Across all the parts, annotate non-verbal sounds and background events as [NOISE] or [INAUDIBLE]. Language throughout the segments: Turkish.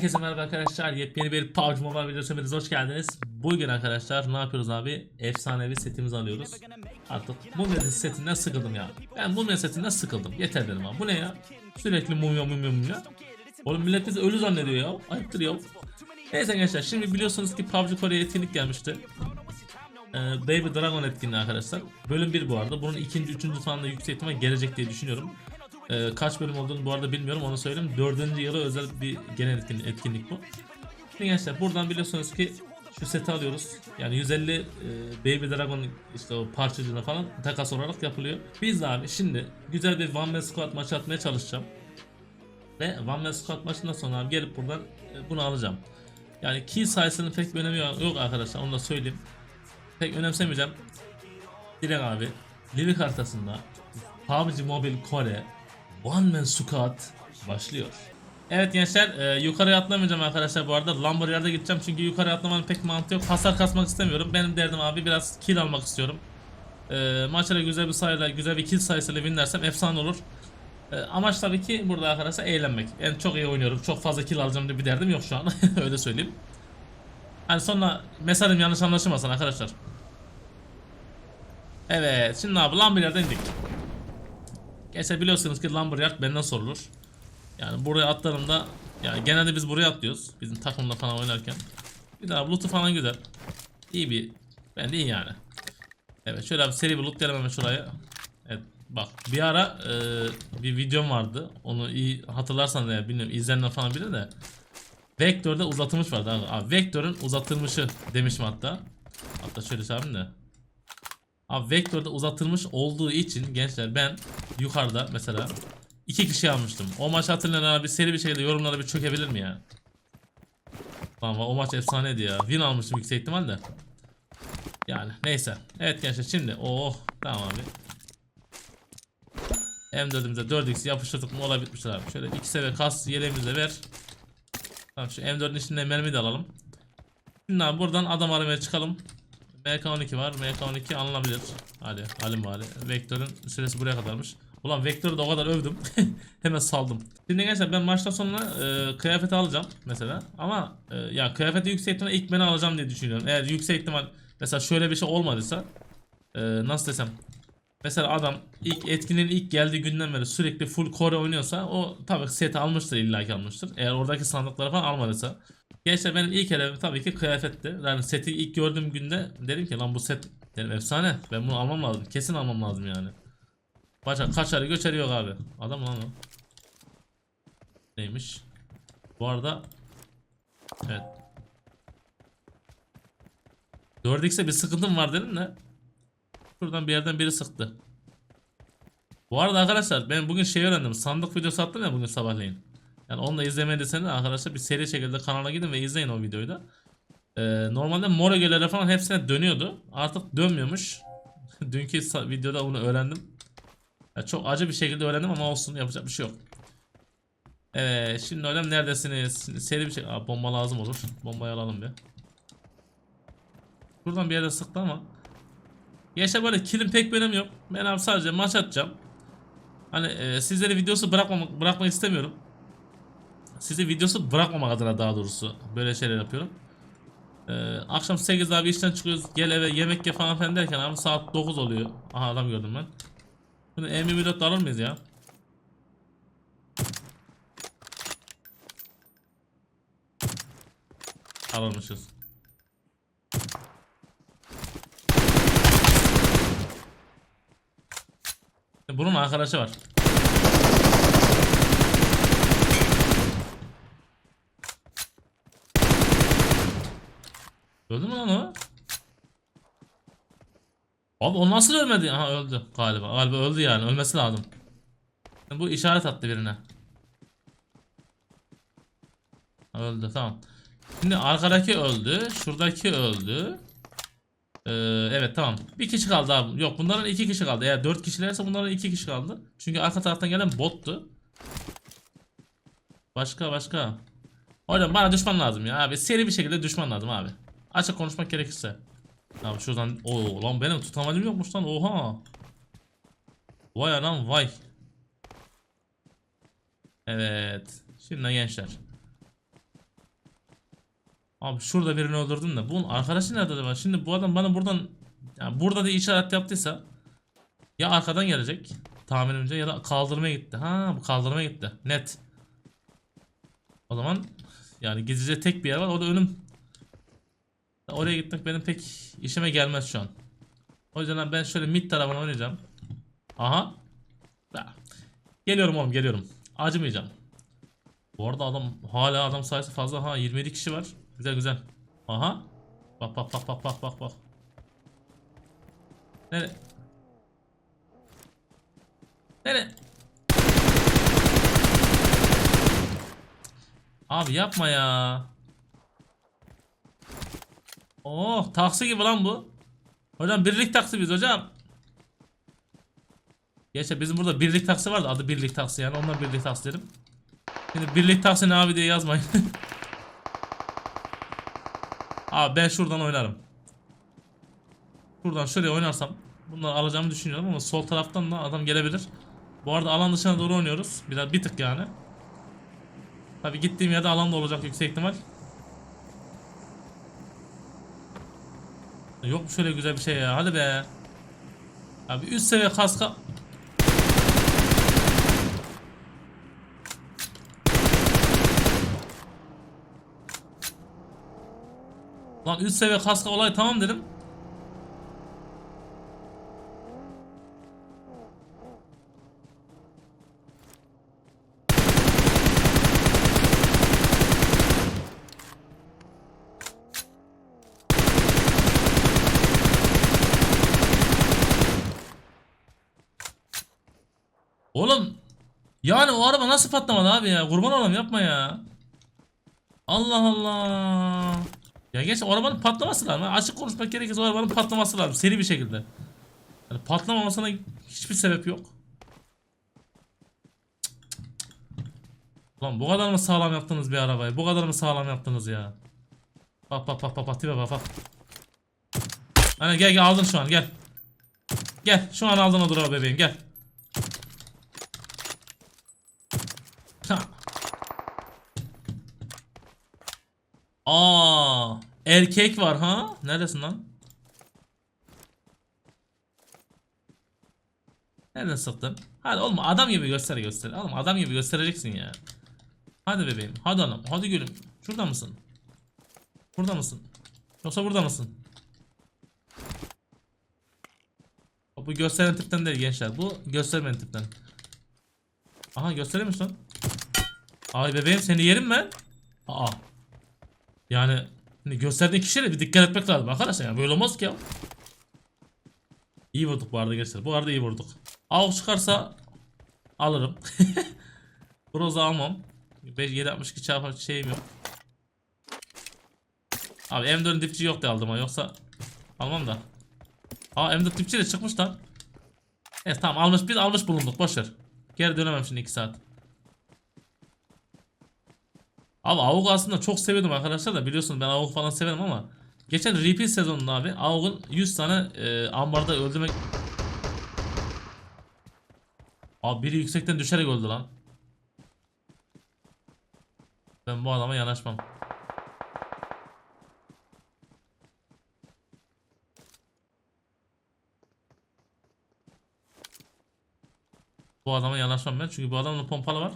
Herkese merhaba arkadaşlar. Yepyeni bir PUBG Mobile videosuna hepiniz hoş geldiniz. Bugün arkadaşlar ne yapıyoruz abi? Efsanevi setimizi alıyoruz. Artık Mumya setinden sıkıldım ya. Ben Mumya setinden sıkıldım. Yeter dedim abi. Bu ne ya? Sürekli mumya mumya mumya. Oğlum millet bizi ölü zannediyor ya. Ayıptır ya. Neyse arkadaşlar şimdi biliyorsunuz ki PUBG Kore'ye etkinlik gelmişti. Ee, Baby Dragon etkinliği arkadaşlar. Bölüm 1 bu arada. Bunun ikinci, üçüncü falan da yüksek ihtimal gelecek diye düşünüyorum. Ee, kaç bölüm olduğunu bu arada bilmiyorum onu söyleyeyim. Dördüncü yılı özel bir genel etkinlik, etkinlik bu. Şimdi gençler buradan biliyorsunuz ki şu seti alıyoruz. Yani 150 e, Baby Dragon işte o parçacığına falan takas olarak yapılıyor. Biz abi şimdi güzel bir One Man Squad maçı atmaya çalışacağım. Ve One Man Squad maçından sonra abi gelip buradan e, bunu alacağım. Yani kill sayısının pek bir önemi yok arkadaşlar onu da söyleyeyim. Pek önemsemeyeceğim. Direkt abi Livik haritasında PUBG Mobile Kore One Man Squad başlıyor. Evet gençler e, yukarıya atlamayacağım arkadaşlar bu arada. Lumberyard'a gideceğim çünkü yukarıya atlamanın pek mantığı yok. Hasar kasmak istemiyorum. Benim derdim abi biraz kill almak istiyorum. E, maçlara güzel bir sayıyla güzel bir kill sayısıyla winlersem efsane olur. E, amaç tabii ki burada arkadaşlar eğlenmek. Ben çok iyi oynuyorum çok fazla kill alacağım diye bir derdim yok şu an. [LAUGHS] Öyle söyleyeyim. Hani sonra mesajım yanlış anlaşılmasın arkadaşlar. Evet şimdi abi Lumberyard'a indik Gençler biliyorsunuz ki Lumberyard benden sorulur. Yani buraya atlarımda yani genelde biz buraya atlıyoruz. Bizim takımda falan oynarken. Bir daha loot'u falan güzel. İyi bir ben de iyi yani. Evet şöyle bir seri bir loot hemen şuraya. Evet bak bir ara e, bir videom vardı. Onu iyi hatırlarsan ya bilmiyorum izleyenler falan bilir de. Vektör'de uzatılmış vardı abi. abi Vektör'ün uzatılmışı demişim hatta. Hatta şöyle söyleyeyim de. Abi vektörde uzatılmış olduğu için gençler ben yukarıda mesela iki kişi almıştım. O maç hatırlayan abi seri bir şekilde yorumlara bir çökebilir mi ya? Tamam o maç efsaneydi ya. Win almıştım yüksek ihtimalle. Yani neyse. Evet gençler şimdi oh tamam abi. M4'ümüze 4x yapıştırdık mı olay bitmiştir abi. Şöyle iki seviye kas yeleğimize ver. Tamam şu M4'ün içinde mermi de alalım. Şimdi abi buradan adam aramaya çıkalım. MK12 var. MK12 alınabilir. Hadi alayım bari. Vektörün süresi buraya kadarmış. Ulan Vektör'ü de o kadar övdüm. [LAUGHS] Hemen saldım. Şimdi gençler ben maçtan sonra e, kıyafeti alacağım mesela. Ama e, ya kıyafeti yüksek ihtimal ilk ben alacağım diye düşünüyorum. Eğer yüksek ihtimal mesela şöyle bir şey olmadıysa e, nasıl desem Mesela adam ilk etkinliğin ilk geldiği günden beri sürekli full core oynuyorsa o tabii seti almıştır illaki almıştır. Eğer oradaki sandıkları falan almadıysa. Gençler benim ilk hedefim tabii ki kıyafetti. Yani seti ilk gördüğüm günde dedim ki lan bu set dedim efsane. Ben bunu almam lazım. Kesin almam lazım yani. Başa kaçarı göçeri yok abi. Adam lan o. Neymiş? Bu arada Evet. 4x'e bir sıkıntım var dedim de. Şuradan bir yerden biri sıktı. Bu arada arkadaşlar ben bugün şey öğrendim. Sandık videosu attım ya bugün sabahleyin. Yani onu da izlemediyseniz arkadaşlar bir seri şekilde kanala gidin ve izleyin o videoyu da. Ee, normalde Morogellere falan hepsine dönüyordu. Artık dönmüyormuş. [LAUGHS] Dünkü videoda bunu öğrendim. Ya çok acı bir şekilde öğrendim ama olsun yapacak bir şey yok. Evet şimdi öyle neredesiniz? Şimdi seri bir şey. Aa, bomba lazım olur. Bombayı alalım bir. Buradan bir yere sıktı ama. Yaşa böyle kilim pek önemi yok. Ben abi sadece maç atacağım. Hani e, sizlere videosu bırakmamak bırakmak istemiyorum. Size videosu bırakmamak adına daha doğrusu böyle şeyler yapıyorum. E, akşam 8 abi işten çıkıyoruz. Gel eve yemek ye falan filan derken abi saat 9 oluyor. Aha adam gördüm ben. Bunu M24 alır mıyız ya? Alırmışız. Bunun arkadaşı var. Öldü mü lan o? Abi o nasıl ölmedi? Aha öldü galiba. Galiba öldü yani. Ölmesi lazım. Bu işaret attı birine. Öldü tamam. Şimdi arkadaki öldü. Şuradaki öldü. Ee, evet tamam. Bir kişi kaldı abi. Yok bunların iki kişi kaldı. Eğer dört kişilerse bunların iki kişi kaldı. Çünkü arka taraftan gelen bottu. Başka başka. Hocam bana düşman lazım ya abi. Seri bir şekilde düşman lazım abi. Açık konuşmak gerekirse. Abi şuradan o lan benim tutamadım yokmuş lan oha. Vay anam vay. Evet. Şimdi gençler. Abi şurada birini öldürdüm de. Bunun arkadaşı nerede acaba? Şimdi bu adam bana buradan yani burada da işaret yaptıysa ya arkadan gelecek tahminimce ya da kaldırmaya gitti. Ha bu kaldırmaya gitti. Net. O zaman yani gizlice tek bir yer var. O da önüm. Oraya gitmek benim pek işime gelmez şu an. O yüzden ben şöyle mid tarafına oynayacağım. Aha. Geliyorum oğlum geliyorum. Acımayacağım. Bu arada adam hala adam sayısı fazla. Ha 27 kişi var. Güzel güzel. Aha. Bak bak bak bak bak bak bak. Nere? Nere? Abi yapma ya. Oh taksi gibi lan bu. Hocam birlik taksi biz hocam. Geçe bizim burada birlik taksi vardı adı birlik taksi yani ondan birlik taksi dedim. Şimdi birlik taksi ne abi diye yazmayın. [LAUGHS] abi ben şuradan oynarım. Şuradan şuraya oynarsam bunları alacağımı düşünüyorum ama sol taraftan da adam gelebilir. Bu arada alan dışına doğru oynuyoruz. Biraz bir tık yani. Tabi gittiğim yerde alan da olacak yüksek ihtimal. Yok mu şöyle güzel bir şey ya hadi be. Abi üst seviye kaska Lan üst seviye kaska olay tamam dedim. Oğlum yani o araba nasıl patlamadı abi ya? Kurban olayım yapma ya. Allah Allah. Ya geç arabanın patlaması lazım. Açık konuşmak gerekirse arabanın patlaması lazım. Seri bir şekilde. Yani patlamamasına hiçbir sebep yok. Lan bu kadar mı sağlam yaptınız bir arabayı? Bu kadar mı sağlam yaptınız ya? Bak bak bak bak bak bak bak. Hani gel gel aldın şu an gel. Gel şu an aldın o durağı bebeğim gel. Ha. Aa, erkek var ha? Neredesin lan? Nereden sıktın? Hadi oğlum adam gibi göster göster. Oğlum adam gibi göstereceksin ya. Hadi bebeğim. Hadi hanım. Hadi gülüm. Şurada mısın? Burada mısın? Yoksa burada mısın? Bu gösteren tipten değil gençler. Bu göstermeyen tipten. Aha gösteremiş lan. Ay bebeğim seni yerim ben. Aa. Yani hani gösterdiğin kişiyle bir dikkat etmek lazım arkadaşlar yani böyle olmaz ki ya. İyi vurduk bu arada gençler. Bu arada iyi vurduk. Av çıkarsa alırım. [LAUGHS] Broza almam. 762 çarpı şeyim yok. Abi M4'ün dipçi yok diye aldım ha yoksa almam da. Aa M4 dipçi de çıkmış lan. Evet tamam almış biz almış bulunduk boşver. Geri dönemem şimdi 2 saat. Abi AUG aslında çok seviyordum arkadaşlar da biliyorsunuz ben AUG falan severim ama geçen repeat sezonunda abi AUG'un 100 tane e, ambarda öldürmek Abi biri yüksekten düşerek öldü lan. Ben bu adama yanaşmam. Bu adama yanaşmam ben çünkü bu adamın pompalı var.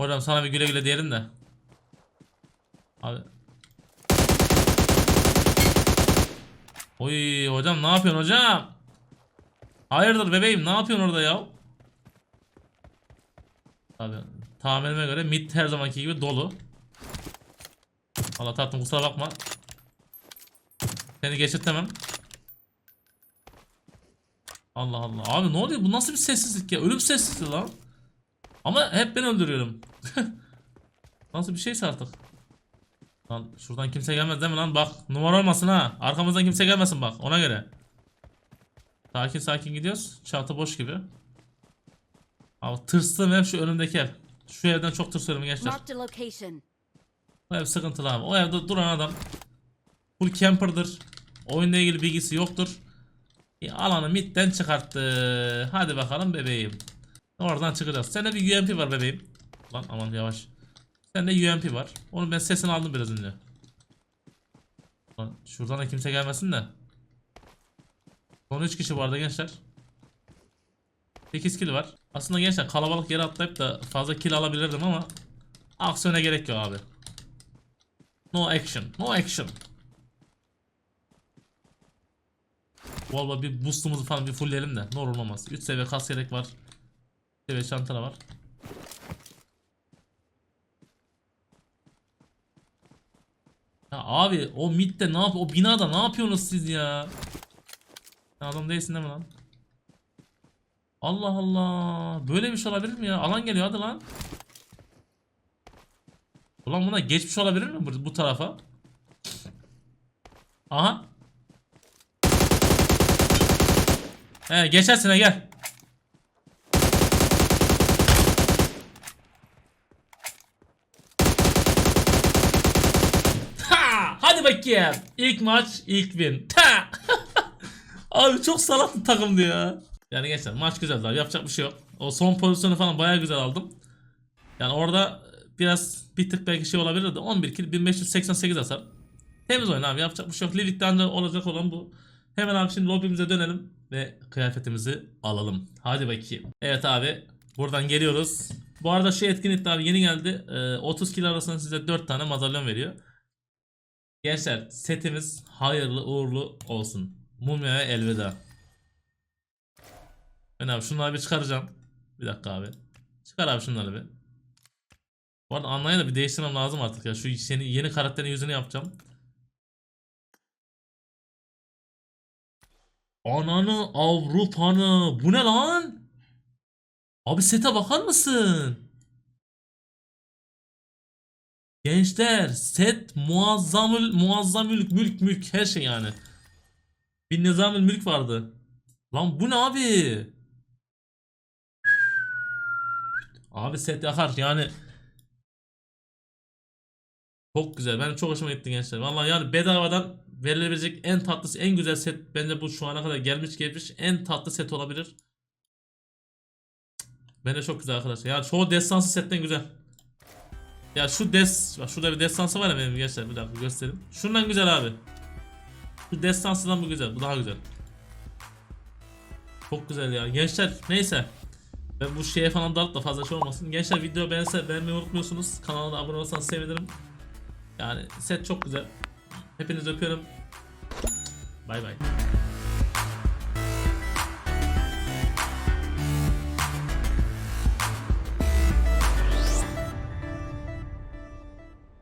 Hocam sana bir güle güle diyelim de. Abi. Oy hocam ne yapıyorsun hocam? Hayırdır bebeğim ne yapıyorsun orada ya? Abi tahminime göre mid her zamanki gibi dolu. Allah tatlım kusura bakma. Seni geçirtemem. Allah Allah. Abi ne oluyor? Bu nasıl bir sessizlik ya? Ölüm sessizliği lan. Ama hep ben öldürüyorum. [LAUGHS] Nasıl bir şeyse artık. Lan şuradan kimse gelmez değil mi lan? Bak numara olmasın ha. Arkamızdan kimse gelmesin bak ona göre. Sakin sakin gidiyoruz. Çatı boş gibi. Abi tırstığım hep şu önümdeki ev. Şu evden çok tırsıyorum gençler. O ev sıkıntılı abi. O evde duran adam full camper'dır. Oyunla ilgili bilgisi yoktur. E, alanı midden çıkarttı. Hadi bakalım bebeğim. Oradan çıkacağız. Sende bir UMP var bebeğim. Lan aman yavaş. Sende UMP var. Onu ben sesini aldım biraz önce. Lan şuradan da kimse gelmesin de. Son 3 kişi vardı gençler. 8 kill var. Aslında gençler kalabalık yere atlayıp da fazla kill alabilirdim ama aksiyona gerek yok abi. No action. No action. Valla bir boostumuzu falan bir fullleyelim de ne olur olmaz. 3 seviye kas yelek var. 3 seviye çanta var. Ya abi o midde ne yap o binada ne yapıyorsunuz siz ya? Sen adam değilsin değil mi lan? Allah Allah. Böyle bir şey olabilir mi ya? Alan geliyor hadi lan. Ulan buna geçmiş olabilir mi bu, bu tarafa? Aha. He geçersin he gel. Ha! Hadi bakayım. İlk maç ilk win. Ta! [LAUGHS] Abi çok salak bir takımdı ya. Yani gençler maç güzeldi abi yapacak bir şey yok. O son pozisyonu falan baya güzel aldım. Yani orada biraz bir tık belki şey olabilirdi. 11 kill 1588 hasar. Temiz oyun abi yapacak bir şey yok. Livik'ten de olacak olan bu. Hemen abi şimdi lobimize dönelim ve kıyafetimizi alalım. Hadi bakayım. Evet abi buradan geliyoruz. Bu arada şu etkinlikte abi yeni geldi. Ee, 30 kill arasında size 4 tane madalyon veriyor. Gençler setimiz hayırlı uğurlu olsun. Mumya'ya elveda. Ben abi şunları bir çıkaracağım. Bir dakika abi. Çıkar abi şunları bir. Bu arada anlayın da bir değiştirmem lazım artık ya. Şu yeni, yeni karakterin yüzünü yapacağım. Ananı Avrupa'nı. Bu ne lan? Abi sete bakar mısın? Gençler set muazzamül muazzam mülk mülk her şey yani. Bir nizamül mülk vardı. Lan bu ne abi? Abi set yakar yani. Çok güzel. Benim çok hoşuma gitti gençler. Vallahi yani bedavadan verilebilecek en tatlısı, en güzel set bence bu şu ana kadar gelmiş geçmiş en tatlı set olabilir. Bence çok güzel arkadaşlar. Ya çoğu destansı setten güzel. Ya şu des, bak şurada bir destansı var ya benim gençler bir dakika göstereyim. Şundan güzel abi. Şu destansıdan bu güzel, bu daha güzel. Çok güzel ya. Gençler neyse. Ben bu şeye falan dalıp da fazla şey olmasın. Gençler video beğense beğenmeyi unutmuyorsunuz. Kanala abone olursanız sevinirim. Yani set çok güzel. Hepinizi öpüyorum. Bay bay.